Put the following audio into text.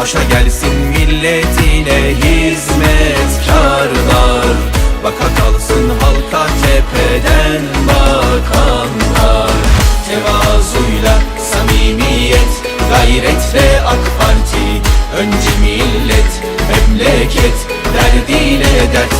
Başa gelsin milletine hizmetkarlar. Baka kalsın halka tepeden bakanlar. Tevazuyla samimiyet Gayretle AK Parti. Önce millet memleket Derdiyle dertli